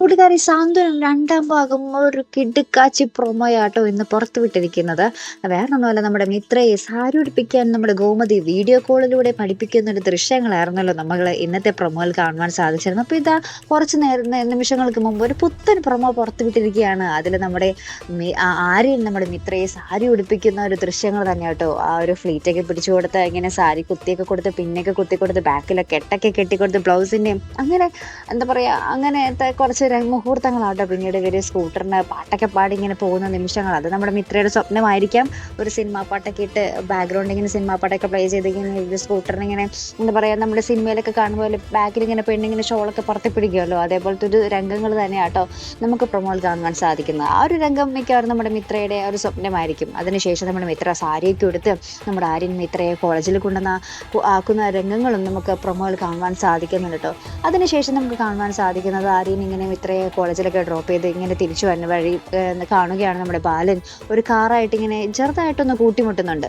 കൂട്ടുകാരി സാന്ത്വനം രണ്ടാം ഭാഗം ഒരു കിടുക്കാച്ചി പ്രൊമോയാട്ടോ ഇന്ന് പുറത്തുവിട്ടിരിക്കുന്നത്. വേറെ ഒന്നുമല്ല നമ്മുടെ മിത്രയെ സാരി ഉടുപ്പിക്കാൻ നമ്മുടെ ഗോമതി വീഡിയോ കോളിലൂടെ പഠിപ്പിക്കുന്ന ഒരു ദൃശ്യങ്ങളായിരുന്നല്ലോ നമ്മൾ ഇന്നത്തെ പ്രൊമോയിൽ കാണുവാൻ സാധിച്ചിരുന്നു അപ്പോൾ ഇതാ കുറച്ച് നേരം നിമിഷങ്ങൾക്ക് മുമ്പ് ഒരു പുത്തൻ പ്രൊമോ പുറത്തുവിട്ടിരിക്കുകയാണ്. അതിൽ നമ്മുടെ ആര്യൻ നമ്മുടെ മിത്രയെ സാരി ഉടുപ്പിക്കുന്ന ഒരു ദൃശ്യങ്ങൾ തന്നെ കേട്ടോ ആ ഒരു ഫ്ലീറ്റൊക്കെ പിടിച്ചു കൊടുത്ത് ഇങ്ങനെ സാരി കുത്തിയൊക്കെ കൊടുത്ത് പിന്നൊക്കെ കുത്തി കൊടുത്ത് ബാക്കിലെ കെട്ടൊക്കെ കെട്ടിക്കൊടുത്ത് ബ്ലൗസിന്റെയും അങ്ങനെ എന്താ പറയുക അങ്ങനത്തെ കുറച്ച് ര- മുഹൂർത്തങ്ങളാട്ടോ പിന്നീട് ഇവർ സ്കൂട്ടറിന് പാട്ടൊക്കെ പാടി ഇങ്ങനെ പോകുന്ന നിമിഷങ്ങൾ. അത് നമ്മുടെ മിത്രയുടെ സ്വപ്നമായിരിക്കാം. ഒരു സിനിമാ പാട്ടൊക്കെ ഇട്ട് ബാക്ക്ഗ്രൗണ്ട് ഇങ്ങനെ സിനിമാ പാട്ടൊക്കെ പ്ലേ ചെയ്ത് ഇങ്ങനെ ഒരു സ്കൂട്ടറിന് ഇങ്ങനെ എന്താ പറയുക നമ്മുടെ സിനിമയിലൊക്കെ കാണുമ്പോൾ ബാക്കിൽ ഇങ്ങനെ പെണ്ണിങ്ങനെ ഷോളൊക്കെ പറത്തി പിടിക്കുമല്ലോ അതേപോലത്തെ ഒരു രംഗങ്ങൾ തന്നെയാട്ടോ നമുക്ക് പ്രൊമോട്ട് കാണാൻ സാധിക്കുന്നത്. ആ ഒരു രംഗം മിക്കവാറും നമ്മുടെ മിത്രയുടെ ഒരു സ്വപ്നമായിരിക്കും. അതിനുശേഷം നമ്മുടെ മിത്ര സാരിയൊക്കെ എടുത്ത് നമ്മുടെ ആര്യൻ മിത്രയെ കോളേജിൽ കൊണ്ടുവന്ന ആക്കുന്ന രംഗങ്ങളും നമുക്ക് പ്രൊമോയിൽ കാണുവാൻ സാധിക്കുന്നുണ്ട് കേട്ടോ അതിനുശേഷം നമുക്ക് കാണുവാൻ സാധിക്കുന്നത് ആര്യൻ ഇങ്ങനെ മിത്രയെ കോളേജിലൊക്കെ ഡ്രോപ്പ് ചെയ്ത് ഇങ്ങനെ തിരിച്ചു വരുന്ന വഴി കാണുകയാണ് നമ്മുടെ ബാലൻ. ഒരു കാറായിട്ട് ഇങ്ങനെ ചെറുതായിട്ടൊന്ന് കൂട്ടിമുട്ടുന്നുണ്ട്.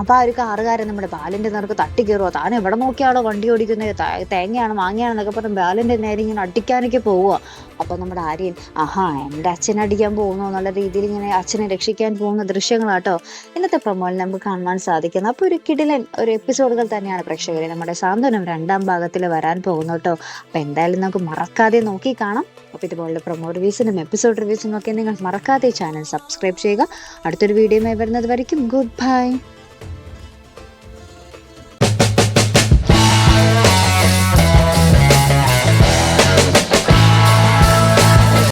അപ്പോൾ ആ ഒരു കാറുകാരൻ നമ്മുടെ ബാലന്റെ നേർക്ക് തട്ടി കയറുക താൻ എവിടെ നോക്കിയാണോ വണ്ടി ഓടിക്കുന്നത് തേങ്ങയാണ് വാങ്ങിയാണെന്നൊക്കെ പറഞ്ഞ് ബാലന്റെ നേരെ ഇങ്ങനെ അടിക്കാനൊക്കെ പോവുക അപ്പോൾ നമ്മുടെ ആര്യൻ ആഹാ എന്റെ അച്ഛനെ അടിക്കാൻ പോകുന്നു എന്നുള്ള രീതിയിൽ ഇങ്ങനെ അച്ഛനെ രക്ഷിക്കാൻ പോകുന്ന ദൃശ്യങ്ങളാട്ടോ ഇന്നത്തെ പ്രമോലിന് നമുക്ക് കാണാൻ സാധിക്കുന്നത്. അപ്പോൾ ഒരു കിടിലൻ ഒരു എപ്പിസോഡുകൾ തന്നെയാണ് പ്രേക്ഷകരെ നമ്മുടെ സാന്ത്വനം രണ്ടാം ഭാഗത്തിൽ വരാൻ പോകുന്നു കേട്ടോ. അപ്പോൾ എന്തായാലും നമുക്ക് മറക്കാതെ നോക്കി കാണാം. അപ്പോൾ ഇതുപോലുള്ള പ്രൊമോ റിവ്യൂസിനും എപ്പിസോഡ് റിവ്യൂസിനും ഒക്കെ നിങ്ങൾ മറക്കാതെ ചാനൽ സബ്സ്ക്രൈബ് ചെയ്യുക. അടുത്തൊരു വീഡിയോയുമായി വരുന്നത് വരയ്ക്കും. Good bye.